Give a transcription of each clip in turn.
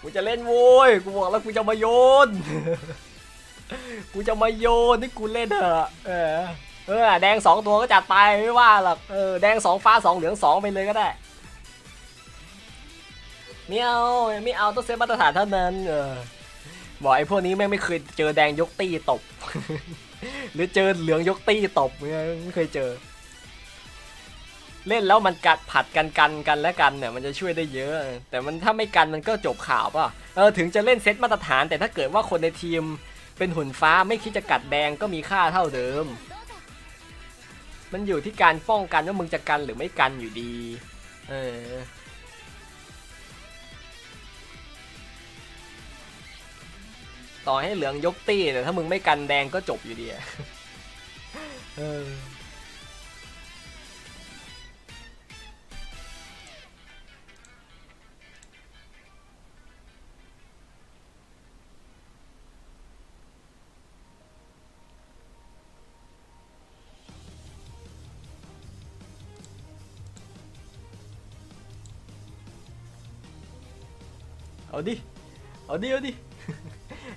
กูจะเล่นโว้ย กูบอกแล้วกูจะมาโยน กูจะมาโยนนี่กูเล่นเถอะเออ เออ แดงสองตัวก็จัดไปไม่ว่าหรอก เออ แดงสองฟ้าสองเหลืองสองไปเลยก็ได้ไม่เอาไม่เอาต้องเซฟมาตรฐานเท่านั้น เออ บอกไอ้พวกนี้แม่งไม่เคยเจอแดงยกตีตบ หรือเจอเหลืองยกตีตบเนี่ยไม่เคยเจอ เล่นแล้วมันกัดผัดกันกันกันและกันเนี่ยมันจะช่วยได้เยอะ แต่มันถ้าไม่กันมันก็จบข่าวป่ะเออถึงจะเล่นเซตมาตรฐาน แต่ถ้าเกิดว่าคนในทีมเป็นหุ่นฟ้าไม่คิดจะกัดแดงก็มีค่าเท่าเดิม มันอยู่ที่การป้องกันว่ามึงจะกันหรือไม่กันอยู่ดีเออต่อให้เหลืองยกตี้แต่ถ้ามึงไม่กันแดงก็จบอยู่ดีอะเออ เอาดิ เอาดิ เอาดิ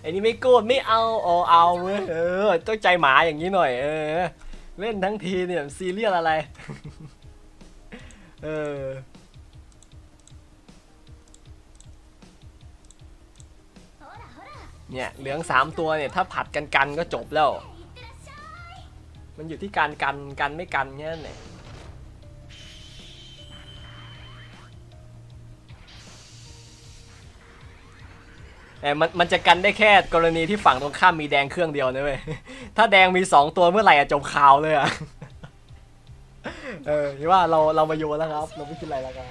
ไอ้นี่ไม่โกรธไม่เอาเอเอาเว้ยเออต้องใจหมาอย่างนี้หน่อย เออ เล่นทั้งทีเนี่ยซีเรียสอะไร เออเนี่ยเหลืองสามตัวเนี่ยถ้าผัดกันกันก็จบแล้ว มันอยู่ที่การกันกันไม่กันแค่นั้นแหล แต่มันมันจะกันได้แค่กรณีที่ฝั่งตรงข้ามมีแดงเครื่องเดียวนะเว้ย ถ้าแดงมีสองตัวเมื่อไหร่อะจบข่าวเลยอะเออที่ว่าเราเรามาโยนแล้วครับ เราไม่คิดอะไรแล้วครับ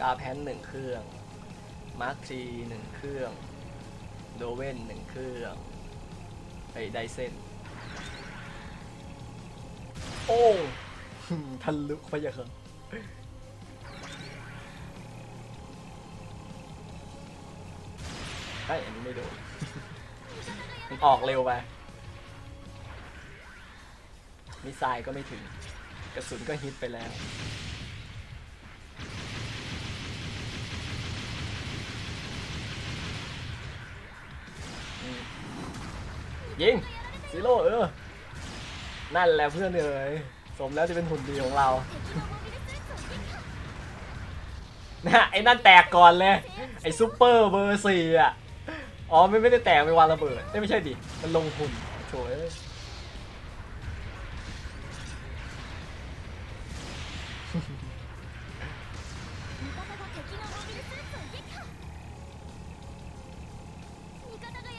กาแพนหนึ่งเครื่องมาร์คทีหนึ่งเครื่อง โดเว่นหนึ่งเครื่องไอ้ไดเซนโอ้ทันลุกไปอย่างไอ้อันนี้ไม่โดนมันออกเร็วไปมิสไซล์ก็ไม่ถึง กระสุนก็ฮิตไปแล้ว ยิงซีโร่เออ นั่นแหละเพื่อนเอ๋ยสมแล้วจะเป็นหุ่นดีของเรานะไอ้นั่นแตกก่อนเลย ไอ้ซูเปอร์เบอร์สี่อะ อ๋อไม่ไม่ได้แตกไปวางระเบิดไม่ใช่ดิ มันลงหุ่นโถย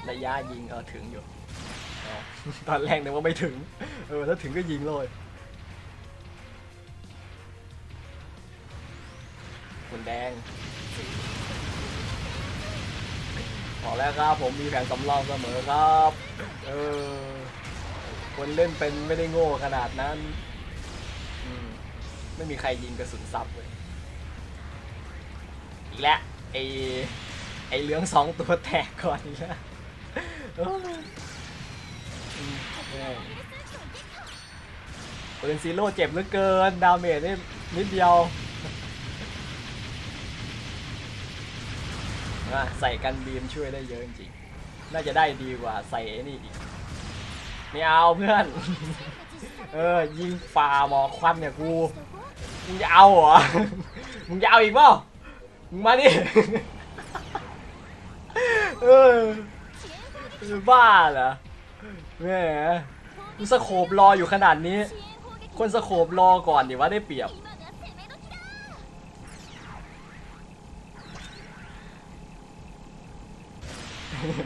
ระยะยิงเออถึงอยู่ ตอนแรกนึกว่าไม่ถึง เออ ถ้าถึงก็ยิงเลยคุณแดงบอกแล้วครับผมมีแผนสำรองเสมอครับ เออ คนเล่นเป็นไม่ได้โง่ขนาดนั้นมไม่มีใครยิงกระสุนซับเลย อีกแล้วไอไอเหลืองสองตัวแตกก่อนอีกแล้ว โอ้ยอืมแม่งปืนซีโร่เจ็บเหลือเกิน ดาเมจนี่นิดเดียวใส่กันบีมช่วยได้เยอะจริงๆ น่าจะได้ดีกว่าใส่นี่อีก ไม่เอาเพื่อน เออ ยิงฝ่าหมอกควันเนี่ยกู มึงจะเอาเหรอ มึงจะเอาอีกเปล่า มึงมาดิเออบ้าเหรอ แหมกูสโคบรออยู่ขนาดนี้ คนสโคบรอก่อนดิว่าได้เปรียบ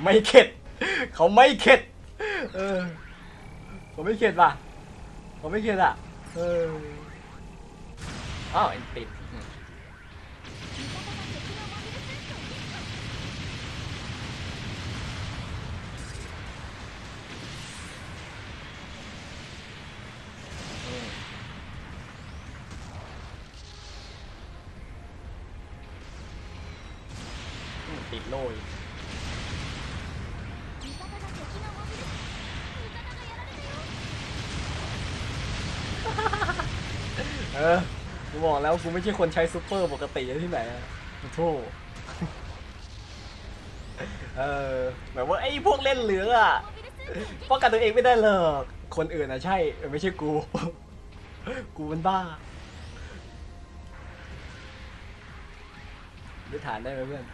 ไม่เข็ด เขาไม่เข็ด เออเขาไม่เข็ดว่ะเขาไม่เข็ดอะ เอออ้าวเอ็นติด ติดโล่อีเออ กูบอกแล้วกูไม่ใช่คนใช้ซูเปอร์ปกติที่ไหนอโทษเออแบบว่าไอ้พวกเล่นเหลืออะป้องกันตัวเองไม่ได้เลยคนอื่นอะใช่ ไม่ใช่กู กูมันบ้าไม่อฐานได้ไหมเพื่อน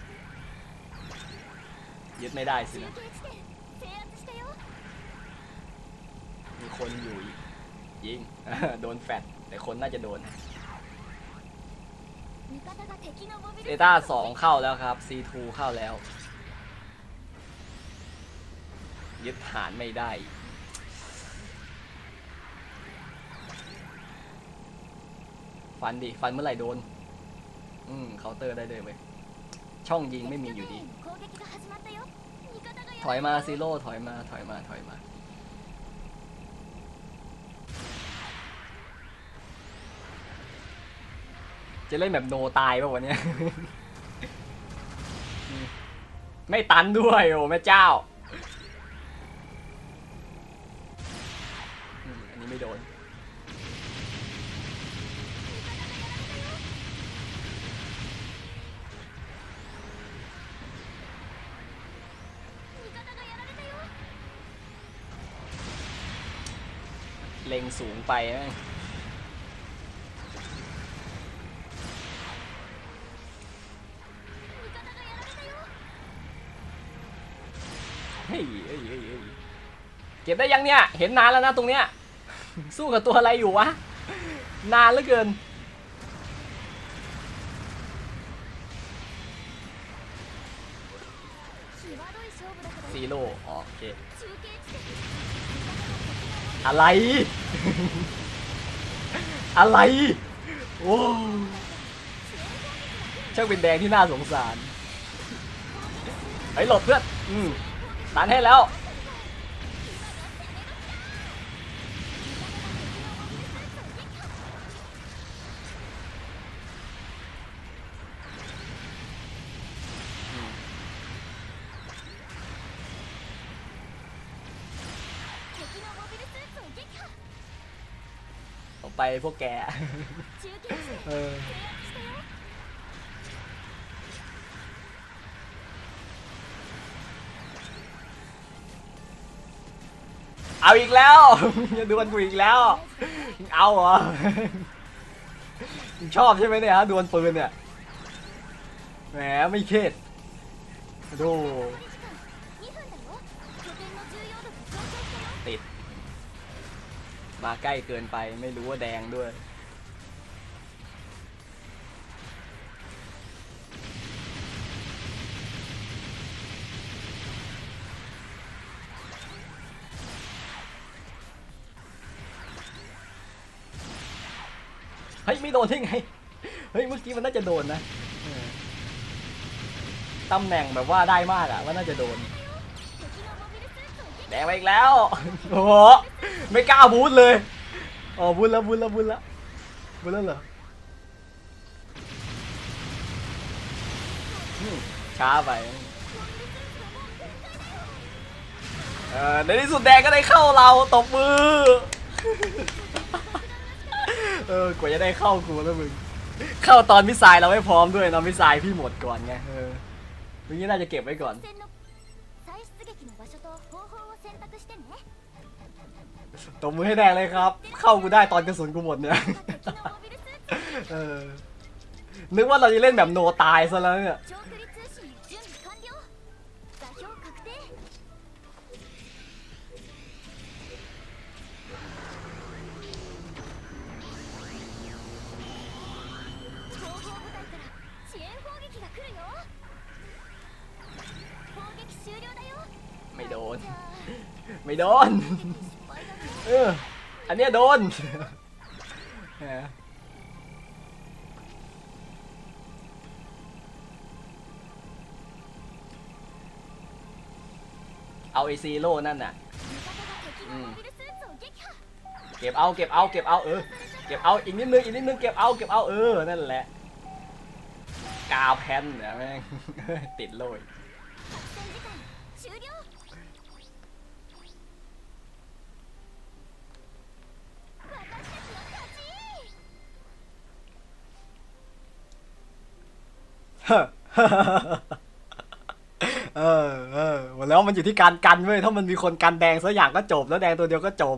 ยึดไม่ได้สินะ มีคนอยู่อีกยิง โดนแฟดแต่คนน่าจะโดน เดต้าสองเข้าแล้วครับ C2 เข้าแล้ว ยึดฐานไม่ได้ ฟันดิ ฟันเมื่อไหร่โดน อืมเคาน์เตอร์ได้เลยไหม ช่องยิงไม่มีอยู่ดี ถอยมาซีโร่ถอยมาถอยมาถอยมาจะเล่นแบบโนตายป่ะวันนี้ไม่ตันด้วยโอ้แม่เจ้า อันนี้ไม่โดน เล็งสูงไปเฮ้เเก็บได้ยังเนี่ย เห็นนานแล้วนะตรงเนี้ย สู้กับตัวอะไรอยู่วะ นานเหลือเกินซีโร่โอเค อะไร อะไร โอ้ช่างเป็นแดงที่น่าสงสารเฮ้ยหลบเพื่อน อืมตันให้แล้วาไปพวกแกเอาอีกแล้วยัดวลกูอีกแล้วเอาเหรอชอบใช่ไหมเนี่ยฮะดวลปืนเนี่ยแหมไม่เข็ดดูติด มาใกล้เกินไปไม่รู้ว่าแดงด้วย เฮ้ย ไม่โดนได้ไง เฮ้ย เมื่อกี้มันน่าจะโดนนะตำแหน่งแบบว่าได้มากอะว่าน่าจะโดน แดงไปอีกแล้ว โอ้ ไม่กล้าบูทเลยอ๋อบูทแล้วบูทแล้วบูทแล้วบูทแล้วเหรอช้าไปเออในที่สุดแดงก็ได้เข้าเราตบมือ เออกว่าจะได้เข้ากูแล้วมึง เข้าตอนมิสไซล์เราไม่พร้อมด้วยเนะมิสไซล์พี่หมดก่อนไง เออเมื่อกี้น่าจะเก็บไว้ก่อน ตบมือให้แดงเลยครับ เข้ากูได้ตอนกระสุนกูหมดเนี่ยเออนึกว่าเราจะเล่นแบบโนตายซะแล้วเนี่ยไม่โดน ไม่โดน อันนี้โดนเอาไอซีโร่นั่นน่ะเก็บเอาเก็บเอาเก็บเอาเออ เก็บเอาอีกนิดนึงอีกนิดนึงเก็บเอาเก็บเอาเออ นั่นแหละ กาวแพนเนี่ยแม่งติดโลย เออเออแล้วมันอยู่ที่การกันเว้ย ถ้ามันมีคนกันแดงสักอย่างก็จบ แล้วแดงตัวเดียวก็จบ